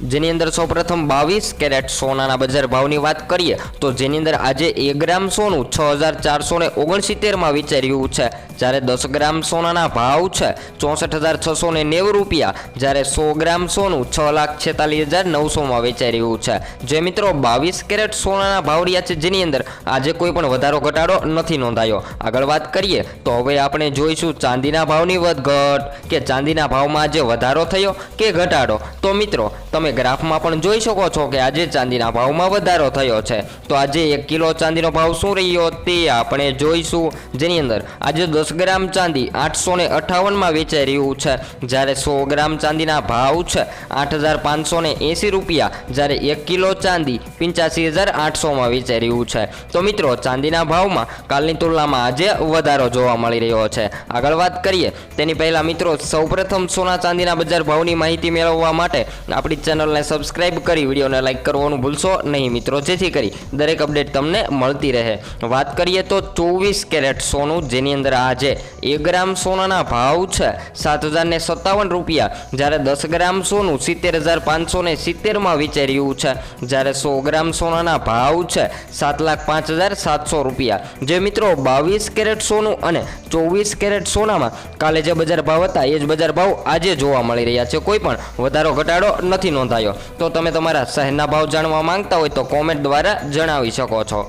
જેની અંદર સૌપ્રથમ બાવીસ કેરેટ સોનાના બજાર ભાવની વાત કરીએ, તો જેની અંદર આજે એક ગ્રામ સોનું છ હજાર ચારસો ને ઓગણસિત્તેરમાં વિચાર્યું છે. જ્યારે દસ ગ્રામ સોનાના ભાવ છે ચોસઠ હજાર છસો ને નેવું રૂપિયા, જ્યારે સો ગ્રામ સોનું છ લાખ છેતાલીસ હજાર નવસોમાં વેચાઈ છે. જે મિત્રો બાવીસ કેરેટ સોનાના ભાવ રહ્યા છે જેની અંદર આજે કોઈ પણ વધારો ઘટાડો નથી નોંધાયો. આગળ વાત કરીએ, તો હવે આપણે જોઈશું ચાંદીના ભાવની વધઘટ, કે ચાંદીના ભાવમાં આજે વધારો થયો કે ઘટાડો? તો મિત્રો, તમે ગ્રાફમાં પણ જોઈ શકો છો કે આજે ચાંદીના ભાવમાં વધારો થયો છે. તો આજે એક કિલો ચાંદીનો ભાવ શું રહ્યો તે આપણે જોઈશું. જેની અંદર આજે દસ ગ્રામ ચાંદી આઠસો ને અઠાવનમાં વેચાઈ રહ્યું છે. જ્યારે સો ગ્રામ ચાંદીના ભાવ છે આઠ હજાર પાંચસો ને એંસી રૂપિયા. જ્યારે એક કિલો ચાંદી પંચ્યાસી હજાર આઠસોમાં વેચાઈ રહ્યું છે. તો મિત્રો, ચાંદીના ભાવમાં કાલની તુલનામાં આજે વધારો જોવા મળી રહ્યો છે. આગળ વાત કરીએ, તેની પહેલાં મિત્રો, સૌપ્રથમ સોના ચાંદીના બજાર ભાવની માહિતી મેળવવા માટે આપણી ચેનલને સબસ્ક્રાઇબ કરી વિડીયોને લાઇક કરવાનું ભૂલશો નહીં મિત્રો. જેથી કરી દરેક અપડેટ તમને મળતી રહે. વાત કરીએ તો ચોવીસ કેરેટ સોનું, જેની અંદર આજે એક ગ્રામ સોનાના ભાવ છે સાત હજાર ને સત્તાવન રૂપિયા. જ્યારે દસ ગ્રામ સોનું સિત્તેર હજાર પાંચસો ને સિત્તેરમાં વેચાઈ રહ્યું છે. જ્યારે સો ગ્રામ સોનાના ભાવ છે સાત લાખ પાંચ હજાર સાતસો રૂપિયા. જે મિત્રો બાવીસ કેરેટ સોનું અને ચોવીસ કેરેટ સોનામાં કાલે જે બજાર ભાવ હતા એ જ બજાર ભાવ આજે જોવા મળી રહ્યા છે. કોઈ પણ વધારો ઘટાડો નથી નોંધાયો. તો તમે તમારા શહેરના ભાવ જાણવા માંગતા હોય તો કોમેન્ટ દ્વારા જણાવી શકો છો.